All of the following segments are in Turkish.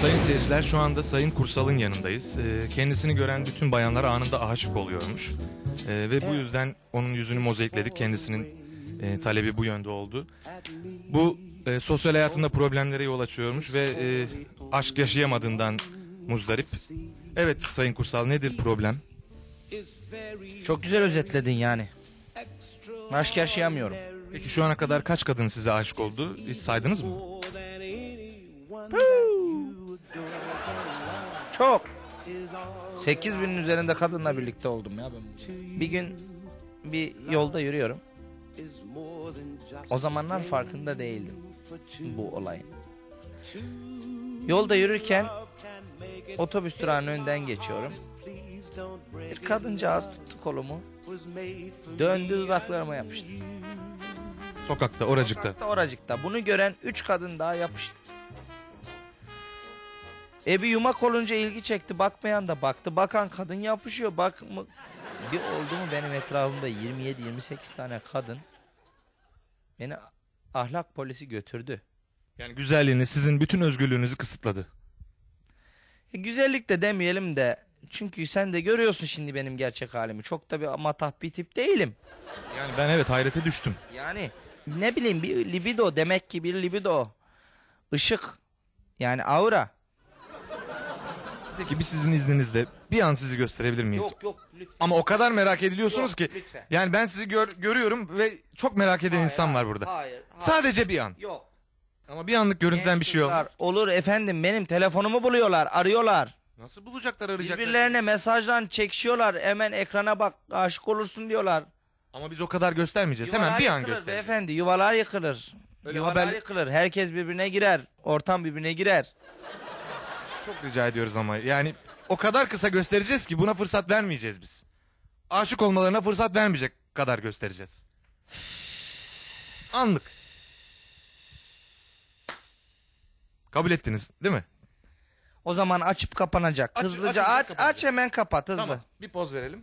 Sayın seyirciler şu anda Sayın Kursal'ın yanındayız. Ee, kendisini gören bütün bayanlar anında aşık oluyormuş. Ee, ve bu yüzden onun yüzünü mozaikledik. Kendisinin e, talebi bu yönde oldu. Bu e, sosyal hayatında problemlere yol açıyormuş ve e, aşk yaşayamadığından muzdarip. Evet Sayın Kursal nedir problem? Çok güzel özetledin yani. Aşk yaşayamıyorum. Peki şu ana kadar kaç kadın size aşık oldu? Hiç saydınız mı? Çok. 8 binin üzerinde kadınla birlikte oldum ya ben. Bir gün bir yolda yürüyorum. O zamanlar farkında değildim bu olayın. Yolda yürürken otobüs durağının önünden geçiyorum. Bir kadıncağız tuttu kolumu. Döndü dudaklarıma yapıştı. Sokakta, oracıkta. Sokakta oracıkta. Bunu gören üç kadın daha yapıştı. E bir yumak olunca ilgi çekti. Bakmayan da baktı. Bakan kadın yapışıyor. Bak mı? Bir oldu mu benim etrafımda 27-28 tane kadın beni ahlak polisi götürdü. Yani güzelliğini, sizin bütün özgürlüğünüzü kısıtladı. E, güzellik de demeyelim de çünkü sen de görüyorsun şimdi benim gerçek halimi. Çok da bir matah bir tip değilim. Yani ben evet hayrete düştüm. Yani ne bileyim bir libido demek ki bir libido. Işık yani aura. Peki biz sizin izninizle bir an sizi gösterebilir miyiz? Yok yok lütfen. Ama o kadar merak ediliyorsunuz Yok, ki. lütfen. Yani ben sizi gör- görüyorum ve çok merak eden insan var burada. Hayır. hayır. Sadece bir an. Yok. Ama bir anlık görüntüden Genç bir şey olmaz. Olur efendim benim telefonumu buluyorlar arıyorlar. Nasıl bulacaklar arayacaklar? Birbirlerine mesajdan çekişiyorlar. Hemen ekrana bak aşık olursun diyorlar. Ama biz o kadar göstermeyeceğiz. Hemen bir an yıkılır göstereceğiz. Beyefendi yuvalar yıkılır. Öyle yuvalar haber- yıkılır. Herkes birbirine girer. Ortam birbirine girer. Çok rica ediyoruz ama. Yani o kadar kısa göstereceğiz ki buna fırsat vermeyeceğiz biz. Aşık olmalarına fırsat vermeyecek kadar göstereceğiz. Anlık. Kabul ettiniz değil mi? O zaman açıp kapanacak. Aç- Hızlıca açınca aç kapanacak. aç hemen kapat hızlı. Tamam. Bir poz verelim.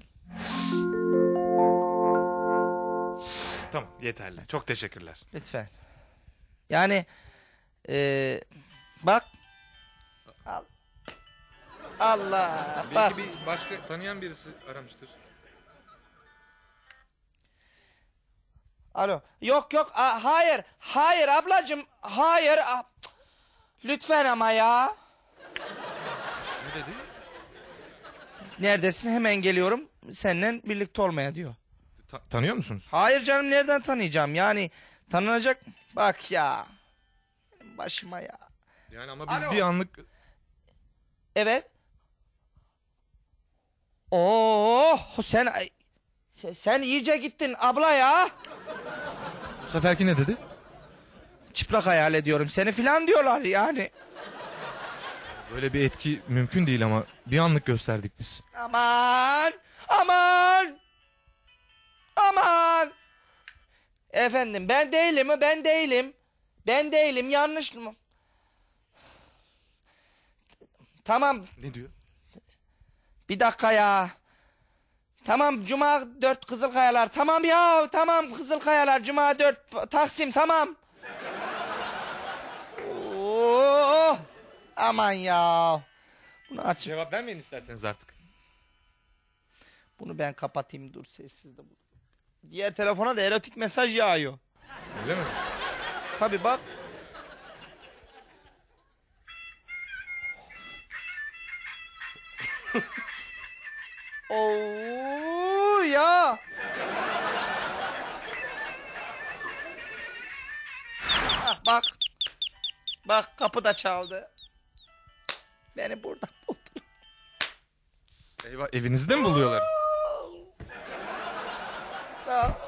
Tamam yeterli. Çok teşekkürler. Lütfen. Yani eee, bak. Al. Allah bak. bir başka tanıyan birisi aramıştır. Alo. Yok yok a- hayır hayır ablacım hayır. a- Cık. Lütfen ama ya. Ne dedi? Neredesin hemen geliyorum seninle birlikte olmaya diyor. Ta- tanıyor musunuz? Hayır canım nereden tanıyacağım yani tanınacak bak ya. Benim başıma ya. Yani ama biz Alo. bir anlık Evet. Ay- sen- sen iyice gittin abla ya. bu seferki ne dedi? Çıplak hayal ediyorum seni filan diyorlar yani. Böyle bir etki mümkün değil ama bir anlık gösterdik biz. Aman! Aman! Aman! Efendim ben değilim mi? Ben değilim. Ben değilim yanlış mı? Tamam Ne diyor? Bir dakika ya. Tamam Cuma dört Kızılkayalar. Tamam ya tamam Kızılkayalar Cuma dört Taksim tamam. Oo, aman ya. Bunu aç. Cevap vermeyin isterseniz artık. Bunu ben kapatayım dur sessiz de bu. Diğer telefona da erotik mesaj yağıyor. Öyle mi? Tabi bak. Oo ya. ah, bak. Bak kapı da çaldı. Beni burada buldular. Eyvah evinizde mi buluyorlar? Aa.